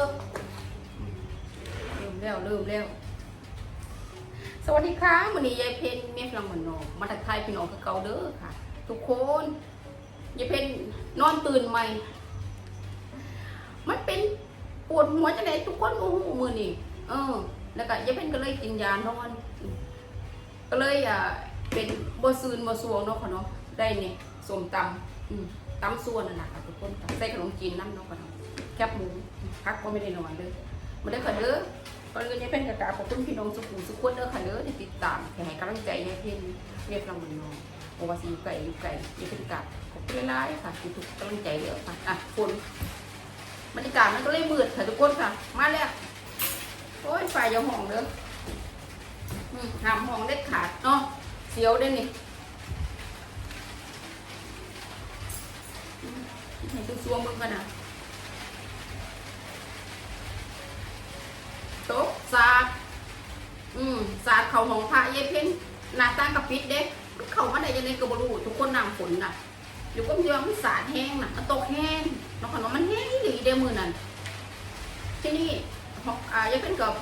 อลืมแล้วลืมแล้ว สวัสดีค่ะวันนี้ยายเพนเมียฟลังเหมือนนองมาทักทายพี่น้องคือเกาเด้อค่ะ ทุกคนยายเพนนอนตื่นใหม่ มันเป็นปวดหัวจังไดทุกคนโอ้โหมือนี่เออ แล้วก็ยายเพนก็เลยกินยานอน ก็เลยอ่าเป็นบ่ซืนบ่สวงเนาะค่ะเนาะได้เนี่ยสมตำตำส่วนนั่ะค่ะทุกคนใส่ขนมจีนน้ำเนาะค่ะเนาะ แคบหมูพักก็ไม่ได้นอนเลยมาได้อค่ะเด้อก่อนนยายเพ็ญกับกาขอบคุณพี่น้องสุขุมสุขคนเด้อค่ะเด้อที่ติดตามที่ให้กำลังใจยายเพ็ญเรียกเราเหมือนน้องเพราะว่าสิอยู่ไกลอยู่ไกลยายเพ็ญกราบขอบคุณหลายๆค่ะที่ทุกกำลังใจเด้อค่ะอะคนบรรยากาศมันก็เลยมืดค่ะทุกคนค่ะ มาแล้วโอ้ยฝ่ายอยาห้องเด้ออืมห้ามห้องเด็ดขาดเนาะเสียวเด้อนี่ให้ดูซวงมึงกันนะ สาดเขาของพระเยเพ่นหน้าต่างกับปิดเด้มันเขามาได้ยังไงก็บ่รู้ทุกคนน้ำฝนน่ะอยู่ก็มีว่ามันสาดแห้งน่ะมันตกแห้งแล้วขนมมันแห้งอีหลีเด้มือนั่นที่นี่ของอ่าเยเพ่นกับ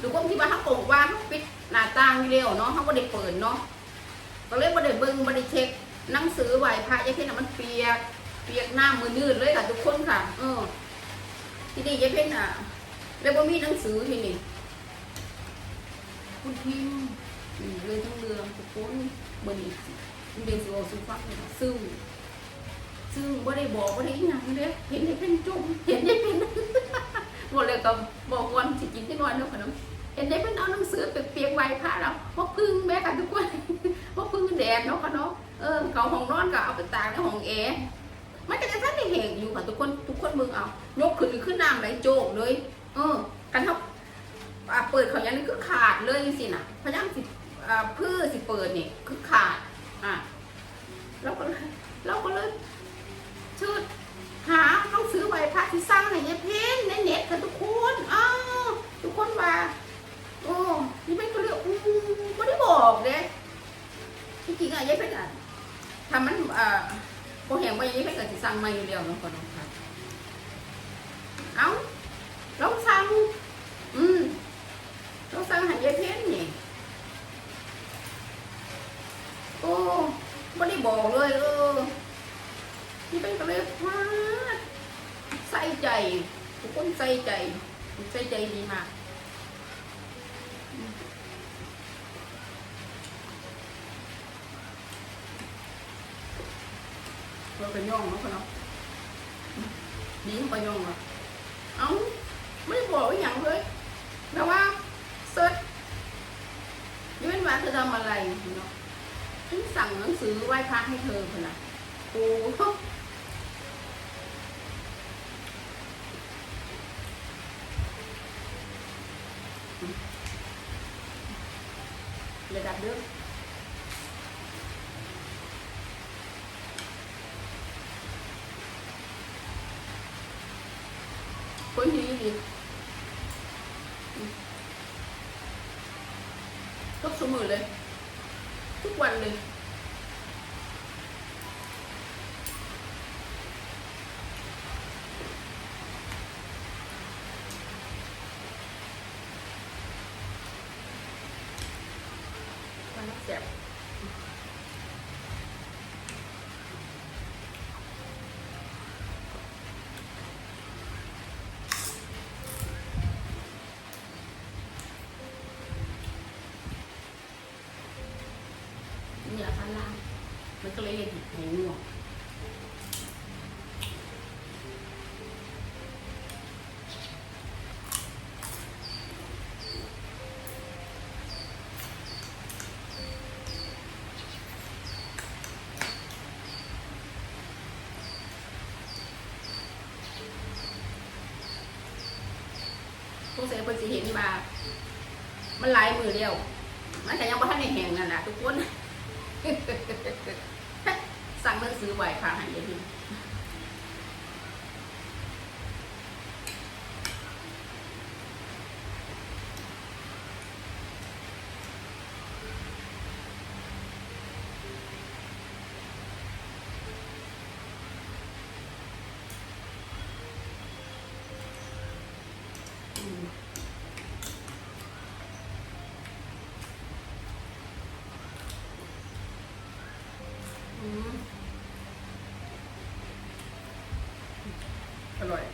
ดูก็ที่ว่านเขาโกงว่าเขาปิดหน้าต่างอยู่แล้วเนาะเขาบ่ได้เปิดเนาะก็เลยบ่ได้เบิ่งบ่ได้เช็คหนังสือไหวพระเยเพ่นน่ะมันเปียกเปียกหน้ามือนืดเลยค่ะทุกคนค่ะ เออที่นี่เยเพ่นอะแล้วก็มีหนังสือที่นี่ คุณพิมพ์เรื่องทั้งเรืองทุกคนเบอร์นี้เรียนสิวสุฟักเลยนะซึ่งซึ่งไม่ได้บอกไม่ได้อหยังเลยเห็นได้เป็นจุ่มเห็นได้เป็นบอกเลยก็บอกวันสิกินที่นอนแล้วขนมเห็นได้เป็นเอาหนังสือเปียกๆไว้ค่ะเราพวกพึ่งแม่กันทุกคนพวกพึ่งแดดเนาะค่ะเนาะเออเขาห้องนอนก็เอาไปตากในห้องแอร์มันก็จะท่านได้เห็นอยู่ค่ะทุกคนทุกคนมึงเอายกขึ้นขึ้นน้ำไหลโจกเลยเออกันทับอ่า เปิดเขาย่างนี้คือขาดเลยสินะพยายามสิอ่าพืชสิเปิดนี่คือขาด อะเราก็เลยเราก็เลยชืดหาต้องซื้อใบพัดที่สร้างให้ยายเพ้นในเน็ตค่ะทุกคนอ้าวทุกคนว่าโอ้ยายเพ้นก็เลยอู้ไม่ได้บอกเด้ที่จริงอะยายเพ้นอะทำมันอ่าพอแห้งไปยายเพ้นก็สิสั่งมาอยู่แล้วนาะก่อนนาะค่ะเอ้า ลองสั่งอืมลอง สั่งใหายายเพ้นนี่โอ้ไม่ได้บอกเลยเออนี่เป็นก็เลยพลาดใส่ใจทุกคนใส่ใจใส่ใจดีมากอืมเราไปย่องเนาะพ่อเนาะอืมดีไปย่องเนาะเอ้าไม่ได้บอกว่าอย่างเลยแต่ว่าเซิร์ช นี่เป็นว่าเธอทำอะไรเนาะฉันสั่งหนังสือไหว้พระให้เธอคนน่ะโอ้ระดับเด้อคนดีดี ทุกสมือเลย พิ่นสิเห็นว่า มันหลายมือเดียวมันแต่ยังบ่ทันได้แห้งนั่นแหละทุกคนสั่งหนังสือไหวค่ะให้ยายพิม อร่อย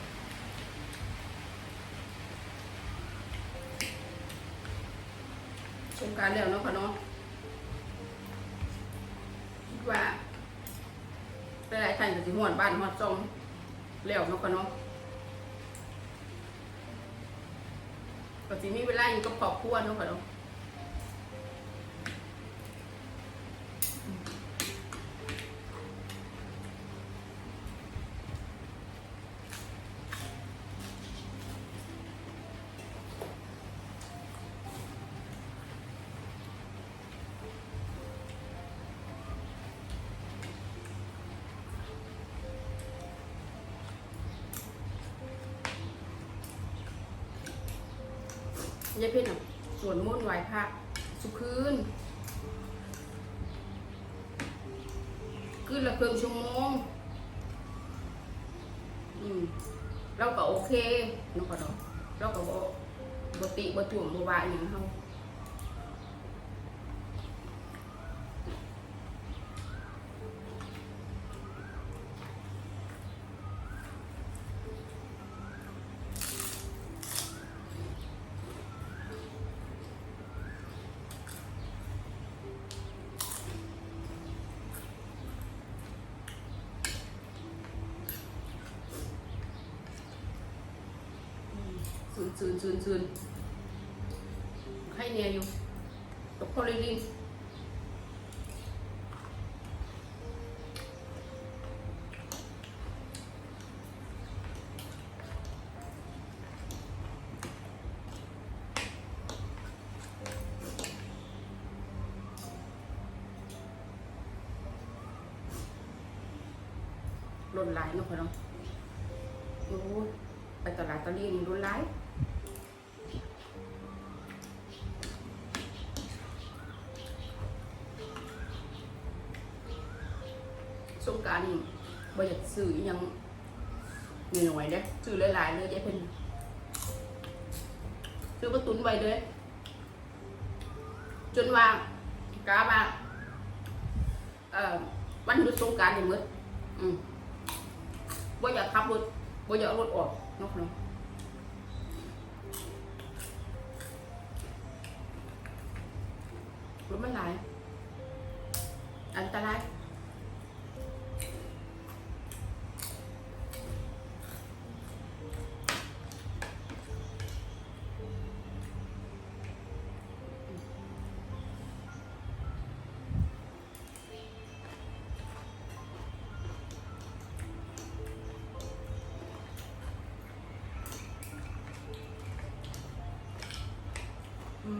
ชมการแล้วเนาะค่ะเนาะคิดว่าหลายๆท่านก็สิห่วนบ้านห่วนซ่อมแล้วเนาะค่ะเนาะก็สิมีเวลาอยู่กับครอบครัวเนาะค่ะเนาะ ยายเพ่นอะสวนมุ่นต์ไหวพระสุขคืนขึ้นละครึ่งชั่วโมง อืมเราก็โอเคเนาะก็เนาะเราก็บ่บ่ติบ่ถ่วงบ่ว่าอหยังเฮา ซูนซูนซูนซูนให้เนียอยู่ตกโพลิลินลนหลายเนาะพ่อเนาะโอ้ไปตลาดตะลีนี่ลนหลาย นี่บ่อยากซื้ออิหยังหน่อยๆเด้อซื้อหลายๆเลยยายเพิ่นซื้อมาตุนไว้เลย จนว่ากาว่าเอ่อวันหยุดสงกรารนี่หมดอืมบ่อยากขับรถบ่อยากรถออกนาะเนาะรถมันหลายอันตราย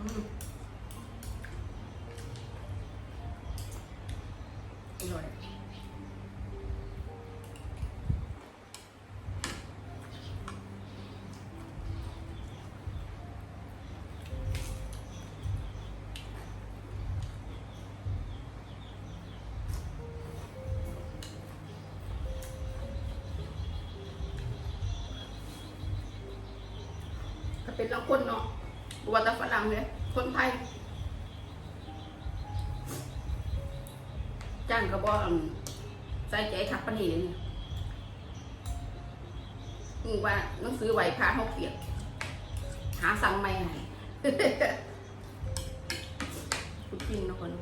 อร่อยเป็นเราคนเนาะ ว่าแต่ฝรั่งเลยคนไทยจ้างกระบอกใส่ใจขับปนีเนี่ยมึงว่าหนังสือไหวพาเขาเปียก หาสั่งไม่ไหนกูกินนะคน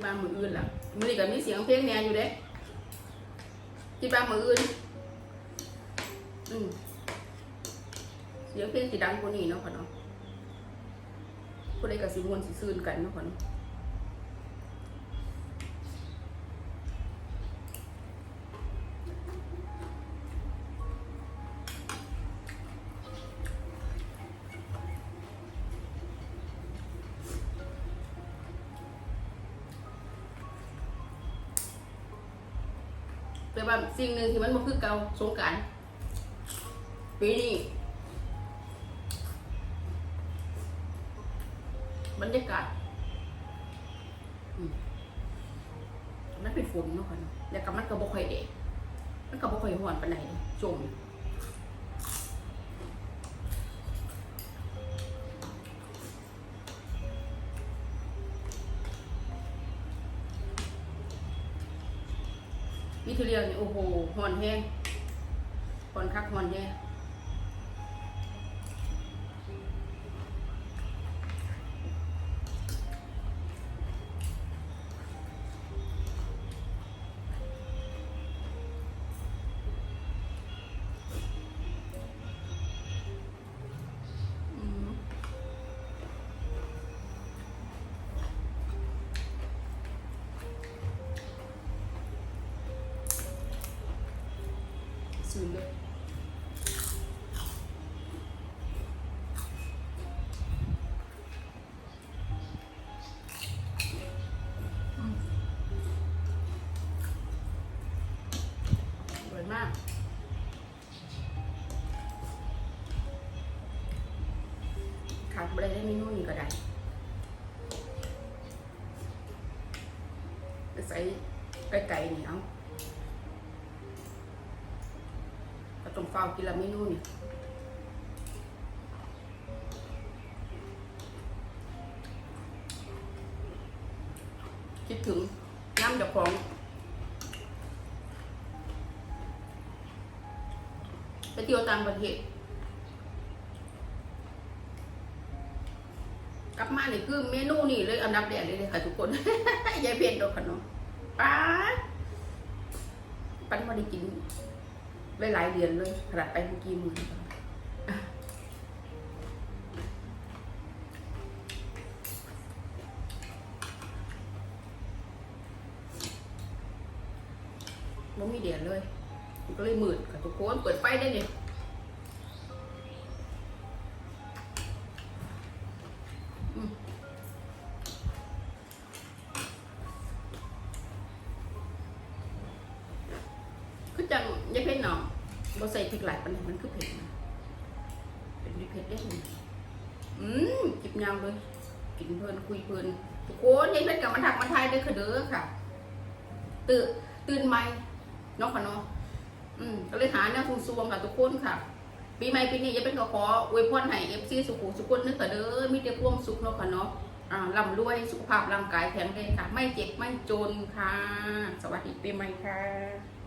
คิดว่ามืออื่นล่ะมือนี้ก็มีเสียงเพลงแน่อยู่เด้คิดว่ามืออื่น อืมเสียงเพลงสีดังกว่านี้เนาะค่ะเนาะผู้ใดกับสีมวนสีซื่นกันเนาะค่ะเนาะ สิ่งหนึ่งที่มันมาคือเกาสงการปีนี้บรรยากาศมันเป็นฝนเนาะค่ะเนาะแล้วก็มันก็บ่ค่อยเด็กมันก็บ่ค่อยร้อนปานใดเดะจม วิธีเรียนนี่โอ้โหหอนแห้งหอนคักหอนแห้ง ซื้อเลยมอร่อยมากขาดไปได้เมนูนี้ก็ได้ไปใส่ไก่ๆนี่เอา ต้องเฝ้ากินละเมนูนี่คิดถึงน้ำเจากของไปเที่ยวต่างประเทศกลับมานี่คือเมนูนี่เลยอันดับแรกเลยค่ะทุกคน ยายเพียนดอกขนมป้าปันมาได้กิน หลายๆเดือนเลยขนาดไปเมื่อกี้มืออ่นบ่มีเดียนเลย ก็เลยมืดค่ะทุกคนเปิดไฟได้เนี่ย ผ็ดได้หนึ่งอืมจิบยาวเลย กินเพลินคุยเพลินทุกคนยายเพชรกับมาถักมาทยเด้ค่ะเด้อค่ะ ตื่นตื่นใหม่น้องคะเนาะอืมก็เลยหาแนวสูงๆกับทุกคนค่ะ ปีใหม่ปีนี้ยายเพชรก็ขออวยพรให้ FC สุขุสุขคนนึกค่ะเด้อมีแต่ความสุขเนาะค่ะเนาะอ่าร่ำรวยสุขภาพร่างกายแข็งแรงค่ะ ไม่เจ็บไม่จนค่ะ สวัสดีปีใหม่ค่ะ